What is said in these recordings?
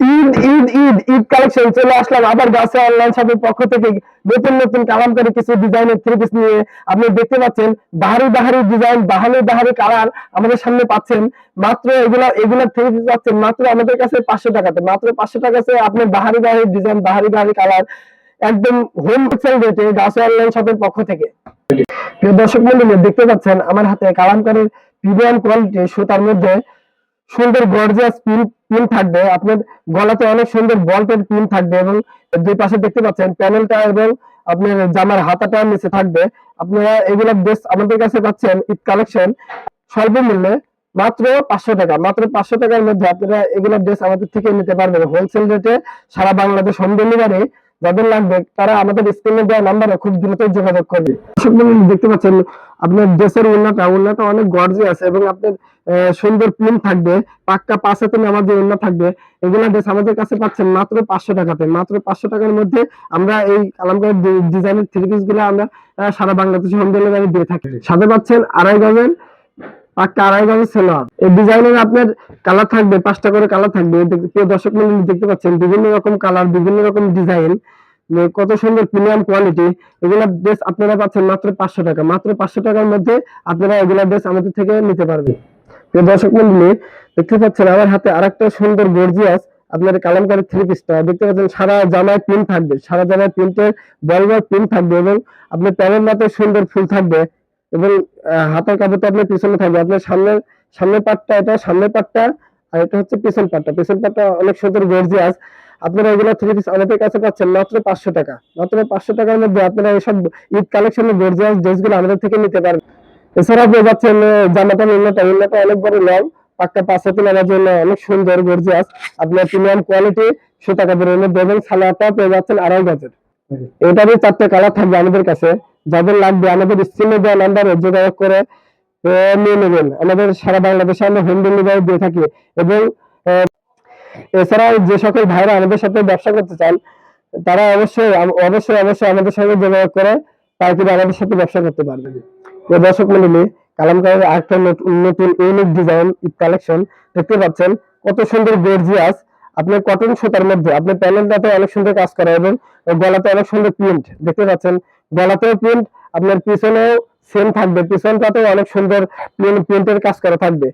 Eid Eid Eid Eid collection চলে আসলাম। আবার গাছে অনলাইন শপের পক্ষ থেকে নতুন নতুন কিছু ডিজাইনের থ্রি পিস নিয়ে আপনি দেখতে পাচ্ছেন, বাহারি বাহারি ডিজাইন বাহারি বাহারি কালার আমাদের সামনে পাচ্ছেন। মাত্র এগুলা এগুলা থ্রি পিস পাচ্ছেন মাত্র আমাদের কাছে পাঁচশো টাকাতে। মাত্র পাঁচশো টাকাতে আপনি বাহারি বাহারি ডিজাইন বাহারি বাহারি কালার একদম হোম সেল রেটে গাছে অনলাইন শপের পক্ষ থেকে। প্রিয় দর্শক মন্ডলী, দেখতে পাচ্ছেন আমার হাতে কালামকারীর প্রিমিয়াম কোয়ালিটি সুতার মধ্যে সুন্দর গর্জিয়াস পিন পিন থাকবে। আপনার গলাতে অনেক সুন্দর বল্টের পিন থাকবে এবং দুই পাশে দেখতে পাচ্ছেন প্যানেলটা এবং আপনার জামার হাতাটা নিচে থাকবে। আপনারা এগুলো বেশ আমাদের কাছে পাচ্ছেন ঈদ কালেকশন স্বল্প মূল্যে মাত্র পাঁচশো টাকা। মাত্র পাঁচশো টাকার মধ্যে আপনারা এগুলো ড্রেস আমাদের থেকে নিতে পারবেন। হোলসেল রেটে সারা বাংলাদেশ হোম ডেলিভারি যাদের লাগবে, তারা আমাদের স্ক্রিনে দেওয়া নাম্বারে খুব দ্রুত যোগাযোগ করবে। দেখতে পাচ্ছেন, আপনার ড্রেসের উন্নতা উন্নতা অনেক গর্জিয়াস এবং আপনার সুন্দর প্রিন্ট থাকবে, পাক্কা পাঁচ হাতে নামার যে থাকবে, এগুলো ড্রেস আমাদের কাছে পাচ্ছেন মাত্র পাঁচশো টাকাতে। মাত্র পাঁচশো টাকার মধ্যে আমরা এই কালামকার ডিজাইনের থ্রি পিসগুলো আমরা সারা বাংলাদেশে হোম ডেলিভারি দিয়ে থাকি। সাথে পাচ্ছেন আড়াই গজের পাক্কা আড়াই এই ডিজাইনের আপনার কালার থাকবে, পাঁচটা করে কালার থাকবে। প্রিয় দর্শক মন্ডলী, দেখতে পাচ্ছেন বিভিন্ন রকম কালার বিভিন্ন রকম ডিজাইন কত সুন্দর প্রিমিয়াম কোয়ালিটি এগুলা ড্রেস আপনারা পাচ্ছেন মাত্র পাঁচশো টাকা। মাত্র পাঁচশো টাকার মধ্যে আপনারা এগুলা ড্রেস আমাদের থেকে নিতে প্রিয় দর্শক মন্ডলী, দেখতে পাচ্ছেন আমার হাতে আরেকটা সুন্দর গর্জিয়াস আপনার কালামকারী থ্রি পিসটা দেখতে পাচ্ছেন সারা জামায় প্রিন্ট থাকবে। সারা জামায় প্রিন্টের বল বল প্রিন্ট থাকবে এবং আপনার প্যানের মতো সুন্দর ফুল থাকবে। এবং হাতের কাপড়টা আপনার পিছনে থাকবে। আপনার সামনের সামনের পাটটা এটা সামনের পাটটা আর এটা হচ্ছে পিছন পাটটা। পিছন পাটটা অনেক সুন্দর গর্জিয়াস। আপনারা এগুলো থ্রি পিস আমাদের কাছে পাচ্ছেন মাত্র পাঁচশো টাকা। মাত্র পাঁচশো টাকার মধ্যে আপনারা এসব ঈদ কালেকশনের গর্জিয়াস ড্রেসগুলো আমাদের থেকে নিতে পারবেন। এছাড়া আপনি যাচ্ছেন জামাটা উন্নত উন্নত অনেক বড় লং পাক্কা পাঁচ হাতে নেওয়ার জন্য অনেক সুন্দর গর্জিয়াস। আপনার প্রিমিয়াম কোয়ালিটি সুতা কাপড়ের মধ্যে এবং সালোয়ারটা পেয়ে যাচ্ছেন আড়াই গজের। এটারই চারটে কালার থাকবে আমাদের কাছে। যাদের লাগবে, আমাদের স্ক্রিনে দেওয়া নাম্বারে যোগাযোগ করে নিয়ে নেবেন। আমাদের সারা বাংলাদেশে আমরা হোম ডেলিভারি দিয়ে থাকি। এবং এছাড়াও যে সকল ভাইরা আমাদের সাথে ব্যবসা করতে চান, তারা অবশ্যই অবশ্যই অবশ্যই আমাদের সঙ্গে যোগাযোগ করে পাইকারি আমাদের সাথে ব্যবসা করতে পারবে। দর্শক মন্ডলী, কালামকারের আরেকটা নতুন ইউনিক ডিজাইন কালেকশন দেখতে পাচ্ছেন, কত সুন্দর গর্জিয়াস আপনার কটন সুতার মধ্যে, আপনার প্যানেলটাতে অনেক সুন্দর কাজ করা এবং গলাতে অনেক সুন্দর প্রিন্ট দেখতে পাচ্ছেন। গলাতেও প্রিন্ট আপনার পিছনেও সেম থাকবে। পিছনটাতেও অনেক সুন্দর প্রিন্টের কাজ করা থাকবে।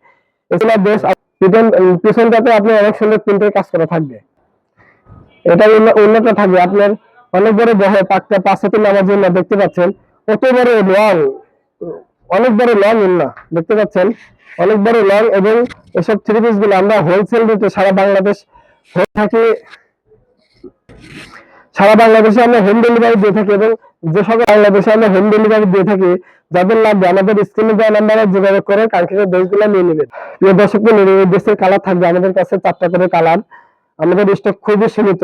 এছাড়া বেশ পিছন- পিছনটাতে আপনার অনেক সুন্দর প্রিন্টের কাজ করা থাকবে। এটা উন্নত থাকবে। আপনার অনেক বড় বহ পাক্কা পাঁচ হাতে নামার জন্য দেখতে পাচ্ছেন, কত বড় লং অনেক বড় লং উন্না দেখতে পাচ্ছেন? অনেক বড় লং এবং এসব থ্রি পিসগুলো আমরা হোলসেল রেটে সারা বাংলাদেশ হয়ে থাকি। সারা বাংলাদেশে আমরা হোম ডেলিভারি দিয়ে থাকি এবং যে সকল বাংলাদেশে আমরা হোম ডেলিভারি দিয়ে থাকি, যাদের লাগবে আমাদের স্ক্রিনে দেওয়া নাম্বারে যোগাযোগ করে কাঙ্ক্ষিত ড্রেসগুলো নিয়ে নেবেন। প্রিয় দর্শক ড্রেসের কালার থাকবে আমাদের কাছে চারটা করে কালার আমাদের স্টক খুবই সীমিত।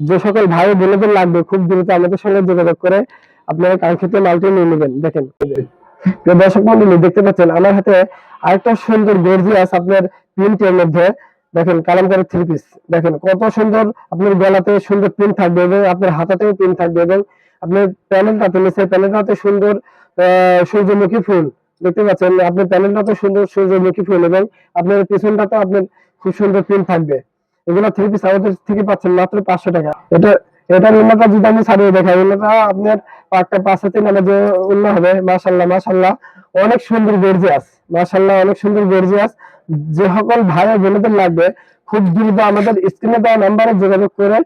যে সকল ভাই বোনদের লাগবে, খুব দ্রুত আমাদের সঙ্গে যোগাযোগ করে আপনারা কাঙ্ক্ষিত মালটি নিয়ে নেবেন। দেখেন। প্রিয় দর্শক মন্ডলী দেখতে পাচ্ছেন, আমার হাতে আরেকটা সুন্দর গর্জিয়াস আপনার প্রিন্টের মধ্যে দেখেন, কালামকারী থ্রি পিস দেখেন, কত সুন্দর আপনার গলাতে সুন্দর প্রিন্ট থাকবে এবং আপনার হাতাতেও প্রিন্ট থাকবে এবং আপনার প্যানেলটাতে নিচে প্যানেলটাতে সুন্দর সূর্যমুখী ফুল। দেখতে পাচ্ছেন, আপনার প্যানেলটাতে সুন্দর সূর্যমুখী ফুল এবং আপনার পিছনটাতে আপনার খুব সুন্দর প্রিন্ট থাকবে। এগুলো থ্রি পিস আমাদের থেকে পাচ্ছেন মাত্র পাঁচশো টাকা। এটা এটা উন্নতা যদি আমি ছাড়িয়ে দেখাই উন্নতা আপনার হাতে মানে যে উন্ন হবে মাশাল্লাহ মাশাল্লাহ অনেক সুন্দর গর্জিয়াস মাশাল্লাহ অনেক সুন্দর গর্জিয়াস। যে সকল ভাই বোনদের লাগবে, খুব দ্রুত আমাদের স্ক্রিনে দেওয়া নাম্বারে যোগাযোগ করে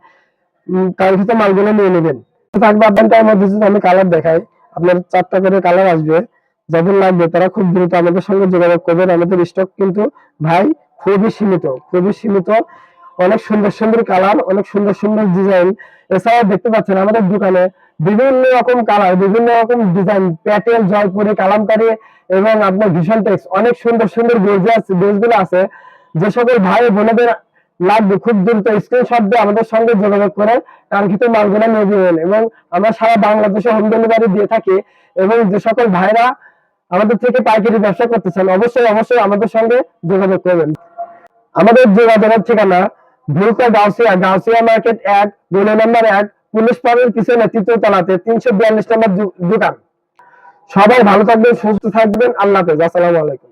কাঙ্ক্ষিত মালগুলো নিয়ে নেবেন। থাকবে আপনার মধ্যে যদি আমি কালার দেখাই, আপনার চারটা করে কালার আসবে যাদের লাগবে তারা খুব দ্রুত আমাদের সঙ্গে যোগাযোগ করবেন। আমাদের স্টক কিন্তু ভাই খুবই সীমিত খুবই সীমিত। অনেক সুন্দর সুন্দর কালার, অনেক সুন্দর সুন্দর ডিজাইন এছাড়াও দেখতে পাচ্ছেন আমাদের দোকানে বিভিন্ন রকম কালার, বিভিন্ন রকম ডিজাইন প্যাটেল, জয়পুরি, কালামকারী এবং আপনার ভীষণ টেক্স অনেক সুন্দর সুন্দর গর্জিয়াস ড্রেসগুলো আছে। যে সকল ভাই বোনেদের লাগবে খুব দ্রুত স্ক্রিনশট দিয়ে আমাদের সঙ্গে যোগাযোগ করে কাঙ্ক্ষিত মালগুলো নিয়ে দিবেন এবং আমরা সারা বাংলাদেশে হোম ডেলিভারি দিয়ে থাকি এবং যে সকল ভাইরা আমাদের থেকে পাইকারি ব্যবসা করতেছেন অবশ্যই অবশ্যই আমাদের সঙ্গে যোগাযোগ করবেন। আমাদের যোগাযোগের ঠিকানা ভুলকা গাউসিয়া গাউসিয়া মার্কেট এক গোলে নম্বর এক, পুলিশ পাড়ের পিছনে তৃতীয় তলাতে তিনশো বিয়াল্লিশ নম্বর দোকান। সবাই ভালো থাকবেন, সুস্থ থাকবেন, আল্লাহ আসসালামু আলাইকুম।